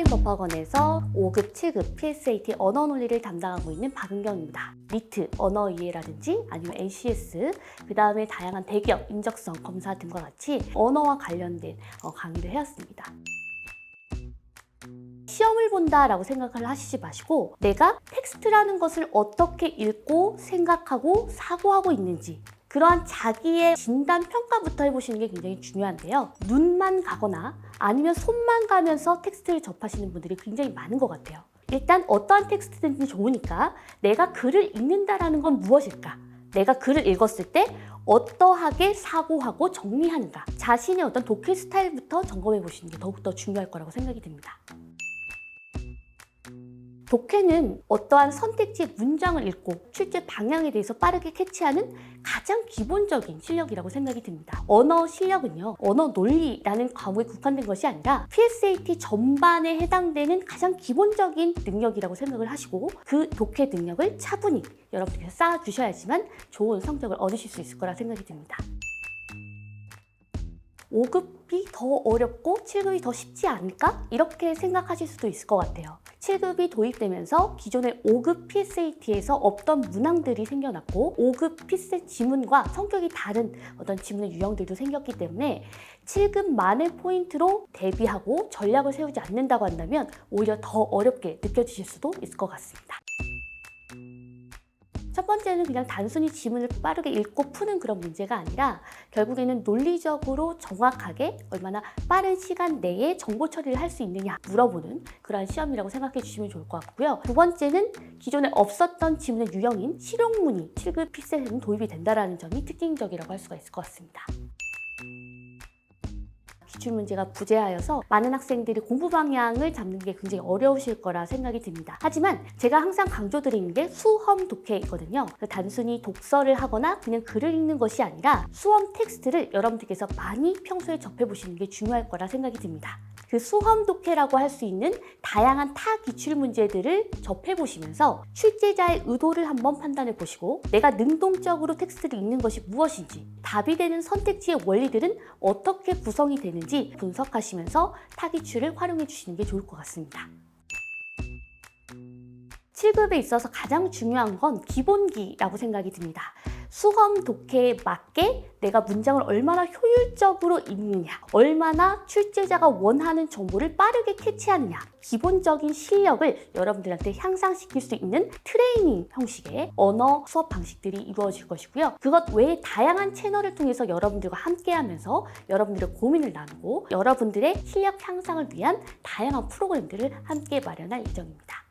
한라인법학원에서 5급, 7급 PSAT 언어 논리를 담당하고 있는 박은경입니다. 리트, 언어 이해라든지 아니면 NCS, 그 다음에 다양한 대기업, 인적성 검사 등과 같이 언어와 관련된 어, 강의를 해왔습니다. 시험을 본다라고 생각을 하시지 마시고 내가 텍스트라는 것을 어떻게 읽고 생각하고 사고하고 있는지 그러한 자기의 진단 평가부터 해보시는 게 굉장히 중요한데요. 눈만 가거나 아니면 손만 가면서 텍스트를 접하시는 분들이 굉장히 많은 것 같아요. 일단 어떠한 텍스트든지 좋으니까 내가 글을 읽는다라는 건 무엇일까? 내가 글을 읽었을 때 어떠하게 사고하고 정리하는가? 자신의 어떤 독해 스타일부터 점검해 보시는 게 더욱더 중요할 거라고 생각이 듭니다. 독해는 어떠한 선택지의 문장을 읽고 출제 방향에 대해서 빠르게 캐치하는 가장 기본적인 실력이라고 생각이 듭니다. 언어 실력은요, 언어 논리라는 과목에 국한된 것이 아니라 PSAT 전반에 해당되는 가장 기본적인 능력이라고 생각을 하시고 그 독해 능력을 차분히 여러분께서 쌓아주셔야지만 좋은 성적을 얻으실 수 있을 거라 생각이 듭니다. 5급이 더 어렵고 7급이 더 쉽지 않을까? 이렇게 생각하실 수도 있을 것 같아요. 7급이 도입되면서 기존의 5급 PSAT에서 없던 문항들이 생겨났고 5급 PSAT 지문과 성격이 다른 어떤 지문의 유형들도 생겼기 때문에 7급만의 포인트로 대비하고 전략을 세우지 않는다고 한다면 오히려 더 어렵게 느껴지실 수도 있을 것 같습니다. 첫 번째는 그냥 단순히 지문을 빠르게 읽고 푸는 그런 문제가 아니라 결국에는 논리적으로 정확하게 얼마나 빠른 시간 내에 정보 처리를 할 수 있느냐 물어보는 그러한 시험이라고 생각해 주시면 좋을 것 같고요. 두 번째는 기존에 없었던 지문의 유형인 실용문이 7급 피셋에는 도입이 된다는 점이 특징적이라고 할 수가 있을 것 같습니다. 기출 문제가 부재하여서 많은 학생들이 공부 방향을 잡는 게 굉장히 어려우실 거라 생각이 듭니다. 하지만 제가 항상 강조드리는 게 수험 독해이거든요. 단순히 독서를 하거나 그냥 글을 읽는 것이 아니라 수험 텍스트를 여러분들께서 많이 평소에 접해 보시는 게 중요할 거라 생각이 듭니다. 그 수험 독해라고 할 수 있는 다양한 타 기출 문제들을 접해 보시면서 출제자의 의도를 한번 판단해 보시고 내가 능동적으로 텍스트를 읽는 것이 무엇인지 답이 되는 선택지의 원리들은 어떻게 구성이 되는지 분석하시면서 타 기출을 활용해 주시는 게 좋을 것 같습니다. 7급에 있어서 가장 중요한 건 기본기라고 생각이 듭니다. 수험 독해에 맞게 내가 문장을 얼마나 효율적으로 읽느냐, 얼마나 출제자가 원하는 정보를 빠르게 캐치하느냐, 기본적인 실력을 여러분들한테 향상시킬 수 있는 트레이닝 형식의 언어 수업 방식들이 이루어질 것이고요. 그것 외에 다양한 채널을 통해서 여러분들과 함께 하면서 여러분들의 고민을 나누고 여러분들의 실력 향상을 위한 다양한 프로그램들을 함께 마련할 예정입니다.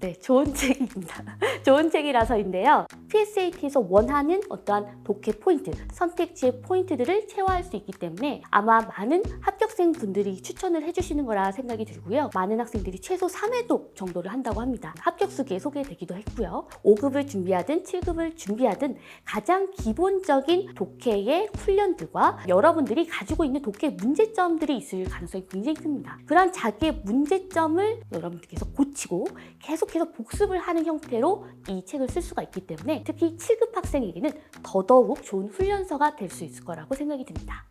네, 좋은 책 입니다. 좋은 책이라서인데요. PSAT에서 원하는 어떠한 독해 포인트, 선택지의 포인트들을 체화할 수 있기 때문에 아마 많은 합격생 분들이 추천을 해주시는 거라 생각이 들고요. 많은 학생들이 최소 3회독 정도를 한다고 합니다. 합격 수기에 소개되기도 했고요. 5급을 준비하든 7급을 준비하든 가장 기본적인 독해의 훈련들과 여러분들이 가지고 있는 독해 문제점들이 있을 가능성이 굉장히 큽니다. 그런 자기의 문제점을 여러분들께서 고치고 계속해서 복습을 하는 형태로 이 책을 쓸 수가 있기 때문에 특히 7급 학생에게는 더더욱 좋은 훈련서가 될 수 있을 거라고 생각이 듭니다.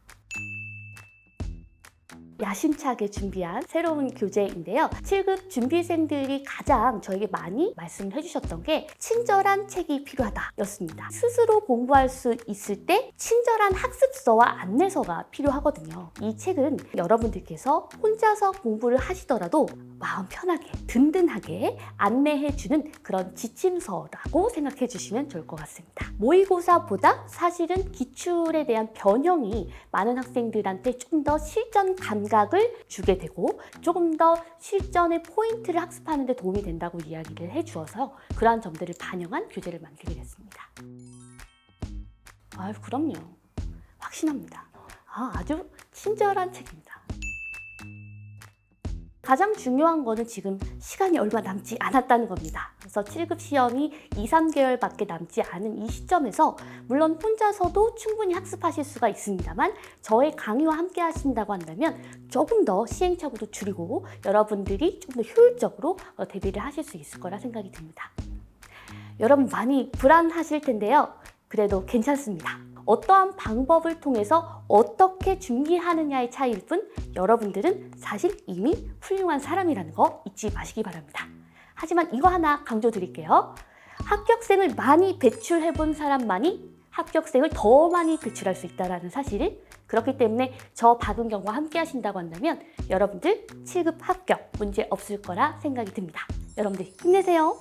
야심차게 준비한 새로운 교재인데요. 7급 준비생들이 가장 저에게 많이 말씀을 해주셨던 게 친절한 책이 필요하다 였습니다. 스스로 공부할 수 있을 때 친절한 학습서와 안내서가 필요하거든요. 이 책은 여러분들께서 혼자서 공부를 하시더라도 마음 편하게 든든하게 안내해주는 그런 지침서라고 생각해 주시면 좋을 것 같습니다. 모의고사보다 사실은 기출에 대한 변형이 많은 학생들한테 좀 더 실전 감 각을 주게 되고 조금 더 실전의 포인트를 학습하는 데 도움이 된다고 이야기를 해주어서 그러한 점들을 반영한 교재를 만들게 됐습니다. 아유, 그럼요. 확신합니다. 아, 아주 친절한 책입니다. 가장 중요한 거는 지금 시간이 얼마 남지 않았다는 겁니다. 그래서 7급 시험이 2, 3개월밖에 남지 않은 이 시점에서 물론 혼자서도 충분히 학습하실 수가 있습니다만 저의 강의와 함께 하신다고 한다면 조금 더 시행착오도 줄이고 여러분들이 좀 더 효율적으로 어, 대비를 하실 수 있을 거라 생각이 듭니다. 여러분 많이 불안하실 텐데요. 그래도 괜찮습니다. 어떠한 방법을 통해서 어떻게 준비하느냐의 차이일 뿐 여러분들은 사실 이미 훌륭한 사람이라는 거 잊지 마시기 바랍니다. 하지만 이거 하나 강조 드릴게요. 합격생을 많이 배출해 본 사람만이 합격생을 더 많이 배출할 수 있다는 사실을 그렇기 때문에 저 박은경과 함께 하신다고 한다면 여러분들 7급 합격 문제 없을 거라 생각이 듭니다. 여러분들 힘내세요.